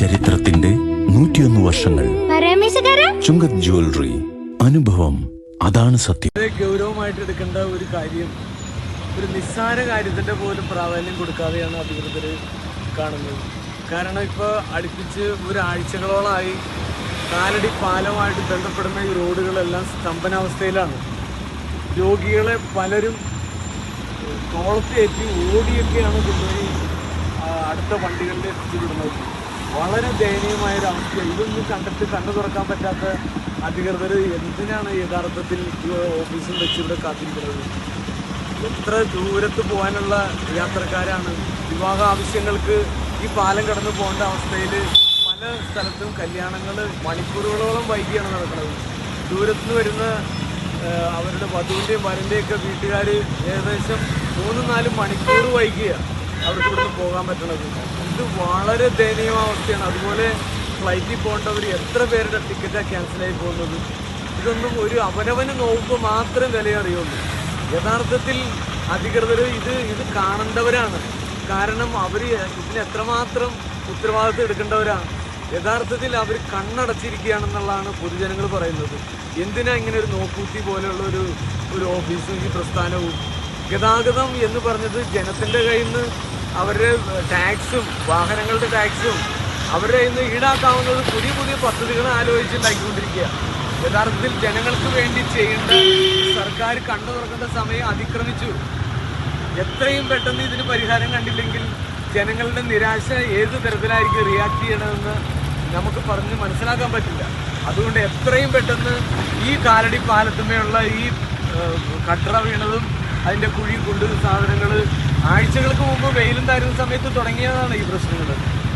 ചരിത്രത്തിന്റെ നൂറ്റിയൊന്ന് വർഷങ്ങൾ. ചുങ്കത് ജ്വല്ലറി അനുഭവം അതാണ് സത്യം. ഗൗരവമായിട്ട് എടുക്കേണ്ട ഒരു കാര്യം ഒരു നിസ്സാര കാര്യത്തിന്റെ പോലും പ്രാധാന്യം കൊടുക്കാതെയാണ് അധികൃതർ കാണുന്നത്. കാരണം ഇപ്പോൾ അടുപ്പിച്ച് ഒരാഴ്ചകളോളമായി കാലടി പാലമായിട്ട് ബന്ധപ്പെടുന്ന ഈ റോഡുകളെല്ലാം സ്തംഭനാവസ്ഥയിലാണ്. രോഗികളെ പലരും തോളത്തേറ്റി ഓടിയൊക്കെയാണ് കൊണ്ടുപോയി അടുത്ത വണ്ടികളിൽ എത്തിച്ചു വിടുന്നത്. വളരെ ദയനീയമായ ഒരു അവസ്ഥ. ഇതൊന്നും കണ്ടിട്ട് കണ്ണു തുറക്കാൻ പറ്റാത്ത അധികൃതർ എന്തിനാണ് യഥാർത്ഥത്തിൽ ഓഫീസും വെച്ച് ഇവിടെ കാത്തിരിക്കുന്നത്? എത്ര ദൂരത്ത് പോകാനുള്ള യാത്രക്കാരാണ്. വിവാഹ ആവശ്യങ്ങൾക്ക് ഈ പാലം കടന്നു പോകേണ്ട അവസ്ഥയിൽ പല സ്ഥലത്തും കല്യാണങ്ങൾ മണിക്കൂറുകളോളം വൈകിയാണ് നടക്കുന്നത്. ദൂരത്ത് നിന്ന് വരുന്ന അവരുടെ വധുവിന്റെയും വരന്റെയൊക്കെ വീട്ടുകാർ ഏകദേശം മൂന്ന് നാല് മണിക്കൂർ വൈകിയ. അവർക്ക് ഇവിടുന്ന് പോകാൻ പറ്റണത്. ഇത് വളരെ ദയനീയമായ അവസ്ഥയാണ്. അതുപോലെ ഫ്ലൈറ്റിൽ പോകേണ്ടവർ എത്ര പേരുടെ ടിക്കറ്റാണ് ക്യാൻസലായി പോകുന്നത്? ഇതൊന്നും ഒരു അവനവന് നോക്കുമ്പോൾ മാത്രം വില അറിയുള്ളൂ. യഥാർത്ഥത്തിൽ അധികൃതർ ഇത് ഇത് കാണേണ്ടവരാണ്. കാരണം അവർ ഇതിന് എത്രമാത്രം ഉത്തരവാദിത്വം എടുക്കേണ്ടവരാണ്. യഥാർത്ഥത്തിൽ അവർ കണ്ണടച്ചിരിക്കുകയാണെന്നുള്ളതാണ് പൊതുജനങ്ങൾ പറയുന്നത്. എന്തിനാ ഇങ്ങനെ ഒരു നോക്കൂത്തി പോലെയുള്ള ഒരു ഒരു ഓഫീസും ഈ പ്രസ്ഥാനവും ഗതാഗതം എന്ന് പറഞ്ഞത് ജനത്തിന്റെ കയ്യിൽ നിന്ന് അവരുടെ ടാക്സും വാഹനങ്ങളുടെ ടാക്സും അവരുടെ കയ്യിൽ നിന്ന് ഈടാക്കാവുന്നത് പുതിയ പുതിയ പദ്ധതികൾ ആലോചിച്ചുണ്ടാക്കിക്കൊണ്ടിരിക്കുക. യഥാർത്ഥത്തിൽ ജനങ്ങൾക്ക് വേണ്ടി ചെയ്യേണ്ട സർക്കാർ കണ്ടു തുറക്കേണ്ട സമയം അതിക്രമിച്ചു. എത്രയും പെട്ടെന്ന് ഇതിന് പരിഹാരം കണ്ടില്ലെങ്കിൽ ജനങ്ങളുടെ നിരാശ ഏത് തരത്തിലായിരിക്കും റിയാക്ട് ചെയ്യണമെന്ന് നമുക്ക് പറഞ്ഞ് മനസ്സിലാക്കാൻ പറ്റില്ല. അതുകൊണ്ട് എത്രയും പെട്ടെന്ന് ഈ കാലടി പാലത്തുമേയുള്ള ഈ കട്ടറ വീണതും അതിന്റെ കുഴി കൊണ്ട് സാധനങ്ങൾ ആഴ്ചകൾക്ക് മുമ്പ് വെയിലും തരുന്ന സമയത്ത് തുടങ്ങിയതാണ് ഈ പ്രശ്നങ്ങൾ.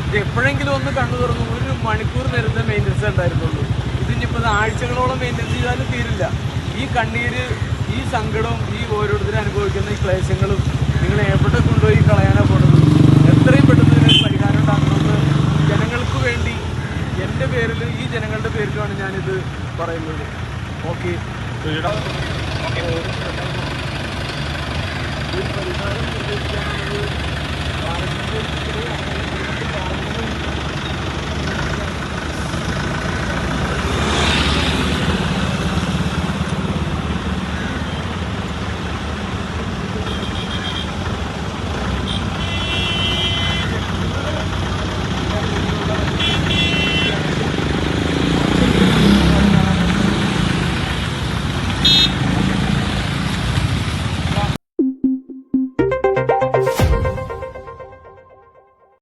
ഇത് എപ്പോഴെങ്കിലും ഒന്ന് കണ്ണു തുറന്നു ഒരു മണിക്കൂർ നേരത്തെ മെയിന്റനൻസ് ഉണ്ടായിരുന്നുള്ളൂ. ഇതിനിപ്പോൾ ഇത് ആഴ്ചകളോളം മെയിന്റനൻസ് ചെയ്താലും തീരില്ല. ഈ കണ്ണീര് ഈ സങ്കടവും ഈ ഓരോരുത്തരും അനുഭവിക്കുന്ന ഈ ക്ലേശങ്ങളും നിങ്ങൾ എവിടെ കൊണ്ടുപോയി കളയാനാ പോണത്? എത്രയും പെട്ടെന്ന് ഇതിനൊരു പരിഹാരം ഉണ്ടാക്കണമെന്ന് ജനങ്ങൾക്ക് വേണ്ടി എന്റെ പേരിൽ ഈ ജനങ്ങളുടെ പേരിലുമാണ് ഞാനിത് പറയുന്നത്. ഓക്കെ. Thank you.